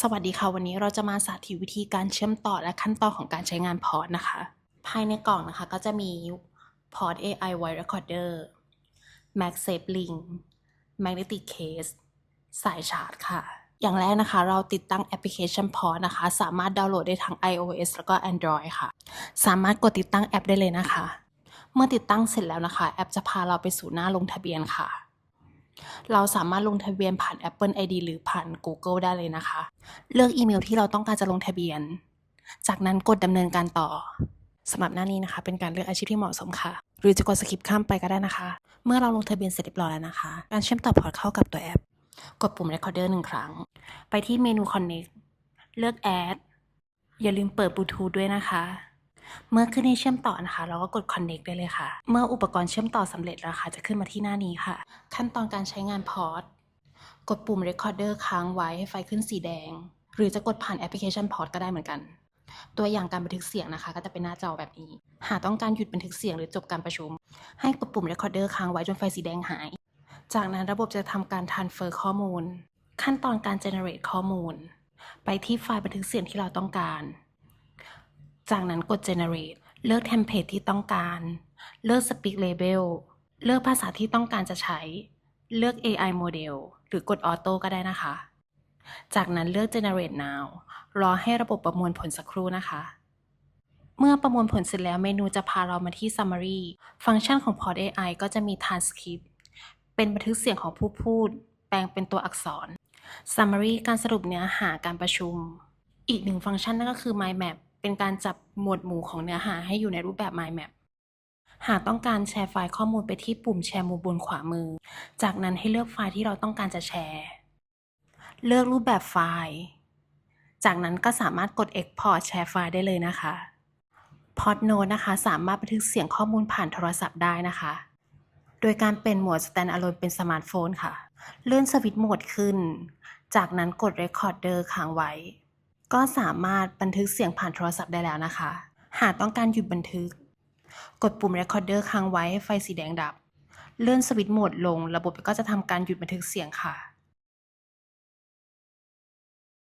สวัสดีค่ะ วันนี้เราจะมาสาธิตวิธีการเชื่อมต่อและขั้นตอนของการใช้งานพอร์ตนะคะ ภายในกล่องนะคะก็จะมีพอร์ต AI Voice Recorder MagSafe Link Magnetic Case สายชาร์จค่ะ อย่างแรกนะคะ เราติดตั้งแอปพลิเคชันพอร์ตนะคะ สามารถดาวน์โหลดได้ทั้ง iOS แล้วก็ Android ค่ะ สามารถกดติดตั้งแอปได้เลยนะคะ เมื่อติดตั้งเสร็จแล้วนะคะ แอปจะพาเราไปสู่หน้าลงทะเบียนค่ะ เราสามารถลงทะเบียนผ่าน Apple ID หรือผ่าน Google ได้เลยนะคะ เลือกอีเมลที่เราต้องการจะลงทะเบียน จากนั้นกดดำเนินการต่อสำหรับหน้านี้นะคะ เป็นการเลือกอาชีพที่เหมาะสมค่ะ หรือจะกดสคิปข้ามไปก็ได้นะคะ เมื่อเราลงทะเบียนเสร็จเรียบร้อยแล้วนะคะ การเชื่อมต่อพอร์ตเข้ากับตัวแอป กดปุ่ม Recorder หนึ่งครั้ง ไปที่เมนู Connect เลือก Add อย่าลืมเปิดบลูทูธด้วยนะคะ เมื่อขึ้นให้เชื่อมต่อนะคะ เราก็กด Connect ได้เลยค่ะ เมื่ออุปกรณ์เชื่อมต่อสำเร็จแล้วค่ะ จะขึ้นมาที่หน้านี้ค่ะ ขั้นตอนการใช้งานพอร์ต กดปุ่ม Recorder ค้างไว้ให้ไฟขึ้นสีแดง หรือจะกดผ่านแอปพลิเคชันพอร์ตก็ได้เหมือนกัน ตัวอย่างการบันทึกเสียงนะคะ ก็จะเป็นหน้าจอแบบนี้ หากต้องการหยุดบันทึกเสียงหรือจบการประชุม ให้กดปุ่ม Recorder ค้างไว้จนไฟสีแดงหาย จากนั้นระบบจะทำการ transfer ข้อมูล ขั้นตอนการ generate ข้อมูล ไปที่ไฟล์บันทึกเสียงที่เราต้องการ จากนั้นกด generate เลือกเทมเพลตที่ต้องการ เลือก speak label เลือกภาษาที่ต้องการจะใช้ เลือก AI model หรือกด auto ก็ได้นะคะ จากนั้นเลือก generate now รอให้ระบบประมวลผลสักครู่นะคะ เมื่อประมวลผลเสร็จแล้วเมนูจะพาเรามาที่ summary ฟังก์ชันของ Port AI ก็จะมี transcript เป็นบันทึกเสียงของผู้พูด แปลงเป็นตัวอักษร summary การสรุปเนื้อหาการประชุม อีกหนึ่งฟังก์ชันนั่นก็คือ mind map เป็นการจับหมวดหมู่ของเนื้อหาให้อยู่ในรูปแบบ mind map หากต้องการแชร์ไฟล์ข้อมูลไปที่ปุ่มแชร์มุมบนขวามือ จากนั้นให้เลือกไฟล์ที่เราต้องการจะแชร์ เลือกรูปแบบไฟล์ จากนั้นก็สามารถกด Export แชร์ไฟล์ได้เลยนะคะ Podnote นะคะ สามารถบันทึกเสียงข้อมูลผ่านโทรศัพท์ได้นะคะ โดยการเป็นโหมด Standalone เป็นสมาร์ทโฟนค่ะ เลื่อนสวิตช์โหมดขึ้น จากนั้นกด Recorder ค้างไว้ ก็สามารถบันทึกเสียงผ่านโทรศัพท์ได้แล้วนะคะ หากต้องการหยุดบันทึก กดปุ่ม Recorder ค้างไว้ให้ไฟสีแดงดับ เลื่อนสวิตช์โหมดลง ระบบก็จะทำการหยุดบันทึกเสียงค่ะ